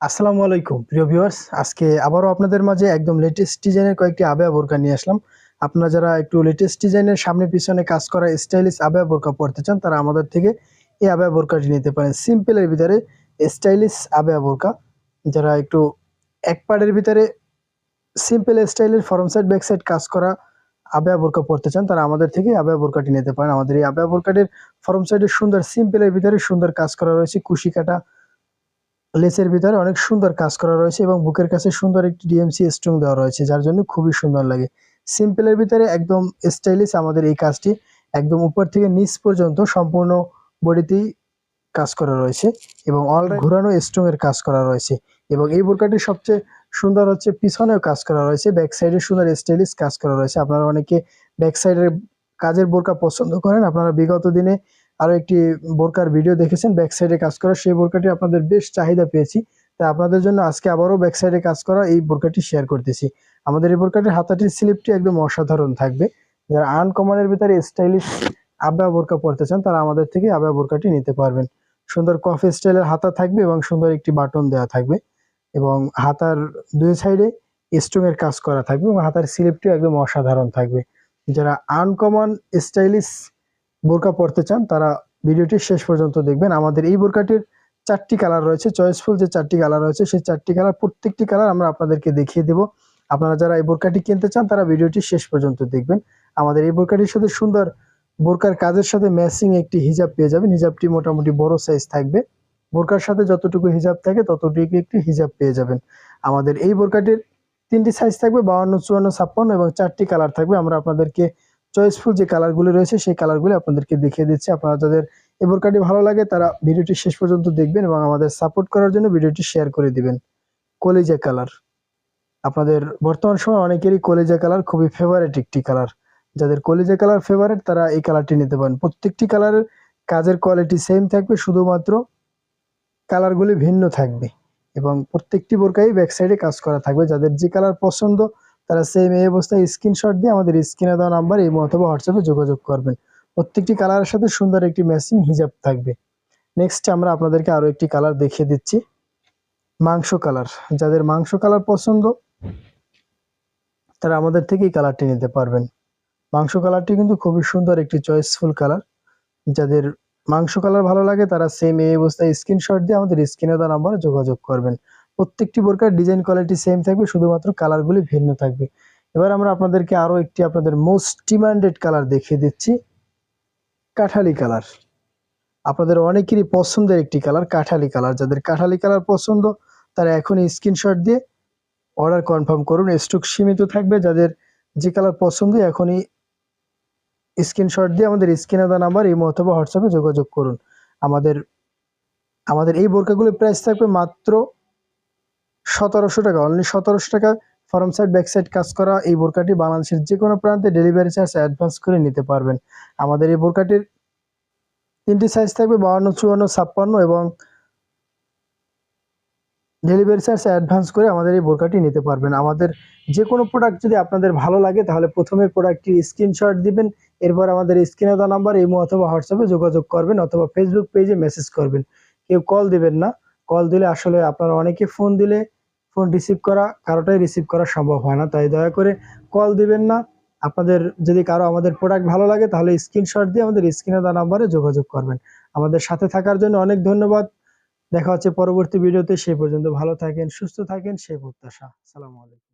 আসসালামু আলাইকুম, প্রিয় ভিউয়ার্স। আজকে আবারও আপনাদের মাঝে একদম লেটেস্ট ডিজাইনের কয়েকটি আবেয়া বোরকা নিয়ে আসলাম। আপনারা যারা একটু লেটেস্ট ডিজাইনের সামনে পিছনে কাজ করা স্টাইলিশ আবেয়া বোরকা পড়তে চান, তারা আমাদের থেকে এই আবেয়া বোরকাটি নিতে পারেন। সিম্পলের ভিতরে স্টাইলিশ আবেয়া বোরকা। যারা একটু এক পাড়ের ভিতরে সিম্পল স্টাইলের ফরম সাইড ব্যাক সাইড কাজ করা আবেয়া বোরকা পড়তে চান, তারা আমাদের থেকে আবেয়া বোরকাটি নিতে পারেন। আমাদের এই আবেয়া বোরকাটির ফরম সাইডে সুন্দর সিম্পলের ভিতরে সুন্দর কাজ করা রয়েছে। কুশি কাটা লেসের ভিতরে অনেক সুন্দর কাজ করা রয়েছে এবং বুকের কাছে সুন্দর একটি ডিএমসি স্ট্রিং দেওয়া রয়েছে, যার জন্য খুবই সুন্দর লাগে। সিম্পলের ভিতরে একদম স্টাইলিশ আমাদের এই কাজটি, একদম উপর থেকে নিচ পর্যন্ত সম্পূর্ণ বডিতেই কাজ করা রয়েছে এবং অল ঘোরানো স্ট্রিং এর কাজ করা রয়েছে এবং এই বোরকাটি সবচেয়ে সুন্দর হচ্ছে পিছনেও কাজ করা রয়েছে ব্যাক সাইডে সুন্দর স্টাইলিশ কাজ করা রয়েছে। আপনারা অনেকে ব্যাক সাইডের কাজের বোরকা পছন্দ করেন, আপনারা বিগত দিনে আরও একটি বোরকার ভিডিও দেখেছেন ব্যাক সাইডে কাজ করা। সেই বোরকাটি আপনাদের বেশ চাহিদা পেয়েছি। তাই আপনাদের জন্য আজকে আবারও ব্যাক সাইডে কাজ করা এই বোরকাটি শেয়ার করতেছি। আমাদের এই বোরকাটির হাতাটির স্লিপটি একদম অসাধারণ থাকবে। যারা আনকমনের ভিতরে স্টাইলিশ আবয়া বোরকা পরতে চান, তারা আমাদের থেকে আবয়া বোরকাটি নিতে পারবেন। সুন্দর কফি স্টাইলের হাতা থাকবে এবং সুন্দর একটি বাটন দেওয়া থাকবে এবং হাতার দুই সাইডে স্ট্রং এর কাজ করা থাকবে এবং হাতার স্লিপটিও একদম অসাধারণ থাকবে। যারা আনকমন স্টাইলিশ বোরকা পরতে চান, তারা ভিডিওটি শেষ পর্যন্ত দেখবেন। আমাদের এই বোরকাটির চারটি কালার রয়েছে, চয়েসফুল যে চারটি কালার রয়েছে, সেই চারটি কালার, প্রত্যেকটি কালার আমরা আপনাদেরকে দেখিয়ে দেব। আপনারা যারা এই বোরকাটি কিনতে চান, তারা ভিডিওটি শেষ পর্যন্ত দেখবেন। আমাদের এই বোরকাটির সাথে সুন্দর বোরকার কাজের সাথে ম্যাচিং একটি হিজাব পেয়ে যাবেন। হিজাবটি মোটামুটি বড় সাইজ থাকবে। বোরকার সাথে যতটুকু হিজাব থাকে ততটুকু একটি হিজাব পেয়ে যাবেন। আমাদের এই বোরকাটির তিনটি সাইজ থাকবে, বাউন্ন, চুয়ান্ন, ছাপ্পান্ন এবং চারটি কালার থাকবে। আমরা আপনাদেরকে চয়েসফুল যে কালারগুলি রয়েছে, সেই কালারগুলি আপনাদেরকে দেখিয়ে দিচ্ছি। আপনারা যাদের এই বোরকাটি ভালো লাগে, তারা ভিডিওটি শেষ পর্যন্ত দেখবেন এবং আমাদের সাপোর্ট করার জন্য ভিডিওটি শেয়ার করে দিবেন। কলিজা কালার আপনাদের বর্তমান সময় অনেকেরই কলিজা কালার খুবই ফেভারেট একটি কালার যাদের কলিজা কালার ফেভারেট তারা এই কালারটি নিতে পারেন। প্রত্যেকটি কালারের কাজের কোয়ালিটি সেম থাকবে, শুধুমাত্র কালারগুলি ভিন্ন থাকবে এবং প্রত্যেকটি বোরকাই ব্যাক সাইডে কাজ করা থাকবে। যাদের যে কালার পছন্দ তারা সেম এই অবস্থায় স্ক্রিনশট দিয়ে আমাদের স্ক্রিনে দেওয়া নাম্বার এই অথবা হোয়াটসঅ্যাপে যোগাযোগ করবেন প্রত্যেকটি কালারের সাথে সুন্দর একটি ম্যাচিং হিজাব থাকবে। নেক্সট আমরা আপনাদেরকে আরও একটি কালার দেখিয়ে দিচ্ছি। মাংস কালার যাদের মাংস কালার পছন্দ, তারা আমাদের থেকে এই কালারটি নিতে পারবেন। মাংস কালারটি কিন্তু খুবই সুন্দর একটি চয়েসফুল কালার যাদের মাংস কালার ভালো লাগে, তারা সেম এই অবস্থায় স্ক্রিনশট দিয়ে আমাদের স্ক্রিনে দেওয়া নাম্বারে যোগাযোগ করবেন। প্রত্যেকটি বোরকার ডিজাইন কোয়ালিটি সেম থাকবে, শুধুমাত্র কালারগুলি ভিন্ন থাকবে। এবার আমরা আপনাদেরকে আরও একটি আপনাদের মোস্ট ডিমান্ডেড কালার দেখিয়ে দিচ্ছি, কাঠালি কালার আপনাদের অনেকেরই পছন্দের একটি কালার কাঠালি কালার যাদের কাঠালি কালার পছন্দ, তারা এখনই স্ক্রিনশট দিয়ে অর্ডার কনফার্ম করুন। স্টক সীমিত থাকবে। যাদের যে কালার পছন্দ, এখনই স্ক্রিনশট দিয়ে আমাদের স্ক্রিনে দেওয়া নাম্বার এই অথবা হোয়াটসঅ্যাপে যোগাযোগ করুন। আমাদের আমাদের এই বোরকাগুলির প্রাইস থাকবে মাত্র সতেরোশো টাকা। অনলি সতেরোশো টাকা ফরম সাইড ব্যাক সাইড কাজ করা এই বোরকাটি বাংলাদেশের যে কোনো প্রান্তে ডেলিভারি চার্জ অ্যাডভান্স করে নিতে পারবেন। আমাদের এই বোরকাটির তিনটি সাইজ থাকবে বাউন্ন চুয়ান্ন, ছাপ্পান্ন এবং ডেলিভারি চার্জ অ্যাডভান্স করে আমাদের এই বোরকাটি নিতে পারবেন। আমাদের যে কোনো প্রোডাক্ট যদি আপনাদের ভালো লাগে, তাহলে প্রথমে প্রোডাক্টটির স্ক্রিনশট দিবেন, এরপর আমাদের স্ক্রিনে দেওয়া নাম্বার ইমো অথবা হোয়াটসঅ্যাপে যোগাযোগ করবেন অথবা ফেসবুক পেজে মেসেজ করবেন। কেউ কল দিবেন না। কল দিলে আসলে আপনারা অনেকে ফোন দিলে ফোন রিসিভ করা, কারোটাই রিসিভ করা সম্ভব হয় না। তাই দয়া করে কল দিবেন না। আপনাদের যদি কারও আমাদের প্রোডাক্ট ভালো লাগে, তাহলে স্ক্রিনশট দিয়ে আমাদের স্ক্রিনে দেওয়া নাম্বারে যোগাযোগ করবেন। আমাদের সাথে থাকার জন্য অনেক ধন্যবাদ। দেখা হচ্ছে পরবর্তী ভিডিওতে সেই পর্যন্ত ভালো থাকেন, সুস্থ থাকেন। সেই প্রত্যাশা। সালামু আলাইকুম।